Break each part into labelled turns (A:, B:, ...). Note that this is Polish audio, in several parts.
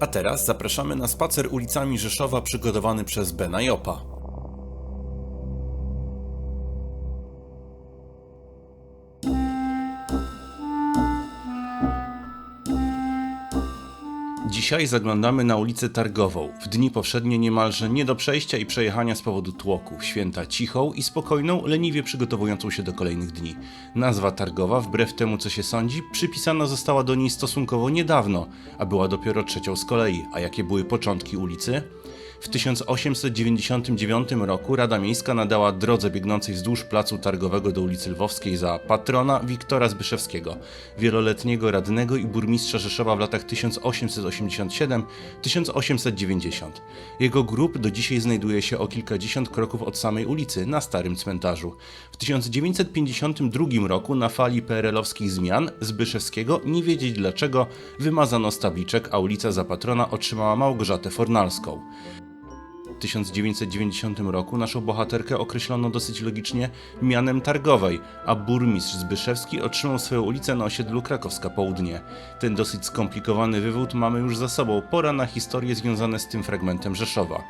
A: A teraz zapraszamy na spacer ulicami Rzeszowa przygotowany przez Bena Jopa. Dzisiaj zaglądamy na ulicę Targową, w dni powszednie niemalże nie do przejścia i przejechania z powodu tłoku, święta cichą i spokojną, leniwie przygotowującą się do kolejnych dni. Nazwa Targowa, wbrew temu co się sądzi, przypisana została do niej stosunkowo niedawno, a była dopiero trzecią z kolei. A jakie były początki ulicy? W 1899 roku Rada Miejska nadała drodze biegnącej wzdłuż placu targowego do ulicy Lwowskiej za patrona Wiktora Zbyszewskiego, wieloletniego radnego i burmistrza Rzeszowa w latach 1887-1890. Jego grób do dzisiaj znajduje się o kilkadziesiąt kroków od samej ulicy, na starym cmentarzu. W 1952 roku na fali PRL-owskich zmian Zbyszewskiego, nie wiedzieć dlaczego, wymazano z tabliczek, a ulica za patrona otrzymała Małgorzatę Fornalską. W 1990 roku naszą bohaterkę określono dosyć logicznie mianem targowej, a burmistrz Zbyszewski otrzymał swoją ulicę na osiedlu Krakowska Południe. Ten dosyć skomplikowany wywód mamy już za sobą, pora na historie związane z tym fragmentem Rzeszowa.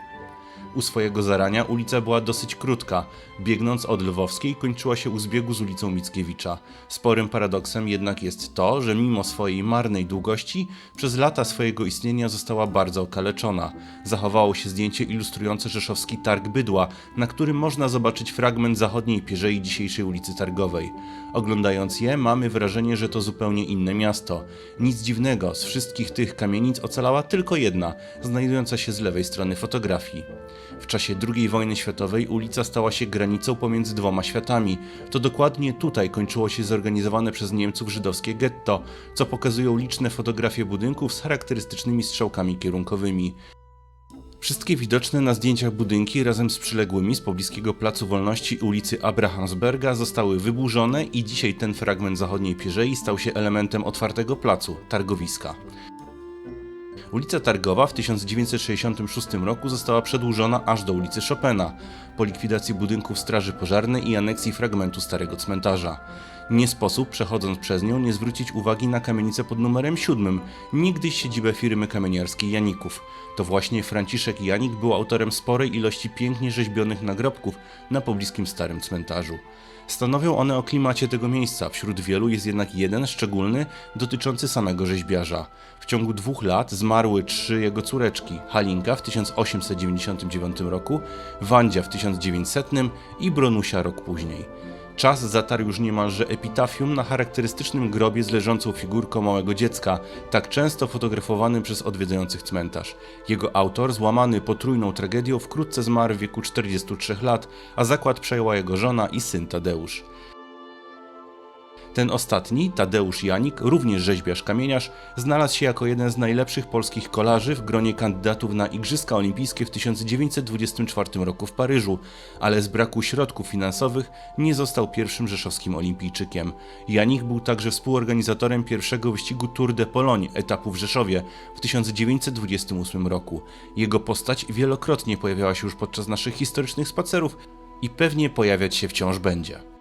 A: U swojego zarania ulica była dosyć krótka. Biegnąc od Lwowskiej kończyła się u zbiegu z ulicą Mickiewicza. Sporym paradoksem jednak jest to, że mimo swojej marnej długości przez lata swojego istnienia została bardzo okaleczona. Zachowało się zdjęcie ilustrujące rzeszowski targ bydła, na którym można zobaczyć fragment zachodniej pierzei dzisiejszej ulicy Targowej. Oglądając je mamy wrażenie, że to zupełnie inne miasto. Nic dziwnego, z wszystkich tych kamienic ocalała tylko jedna, znajdująca się z lewej strony fotografii. W czasie II wojny światowej ulica stała się granicą pomiędzy dwoma światami. To dokładnie tutaj kończyło się zorganizowane przez Niemców żydowskie getto, co pokazują liczne fotografie budynków z charakterystycznymi strzałkami kierunkowymi. Wszystkie widoczne na zdjęciach budynki razem z przyległymi z pobliskiego Placu Wolności ulicy Abrahamsberga zostały wyburzone i dzisiaj ten fragment zachodniej Pierzei stał się elementem otwartego placu, targowiska. Ulica Targowa w 1966 roku została przedłużona aż do ulicy Chopina, po likwidacji budynków Straży Pożarnej i aneksji fragmentu Starego Cmentarza. Nie sposób, przechodząc przez nią, nie zwrócić uwagi na kamienicę pod numerem 7, niegdyś siedzibę firmy kamieniarskiej Janików. To właśnie Franciszek Janik był autorem sporej ilości pięknie rzeźbionych nagrobków na pobliskim Starym Cmentarzu. Stanowią one o klimacie tego miejsca, wśród wielu jest jednak jeden szczególny dotyczący samego rzeźbiarza. W ciągu dwóch lat zmarły trzy jego córeczki: Halinka w 1899 roku, Wandzia w 1900 i Bronusia rok później. Czas zatarł już niemalże epitafium na charakterystycznym grobie z leżącą figurką małego dziecka, tak często fotografowanym przez odwiedzających cmentarz. Jego autor, złamany potrójną tragedią, wkrótce zmarł w wieku 43 lat, a zakład przejęła jego żona i syn Tadeusz. Ten ostatni, Tadeusz Janik, również rzeźbiarz kamieniarz, znalazł się jako jeden z najlepszych polskich kolarzy w gronie kandydatów na Igrzyska Olimpijskie w 1924 roku w Paryżu, ale z braku środków finansowych nie został pierwszym rzeszowskim olimpijczykiem. Janik był także współorganizatorem pierwszego wyścigu Tour de Pologne etapu w Rzeszowie w 1928 roku. Jego postać wielokrotnie pojawiała się już podczas naszych historycznych spacerów i pewnie pojawiać się wciąż będzie.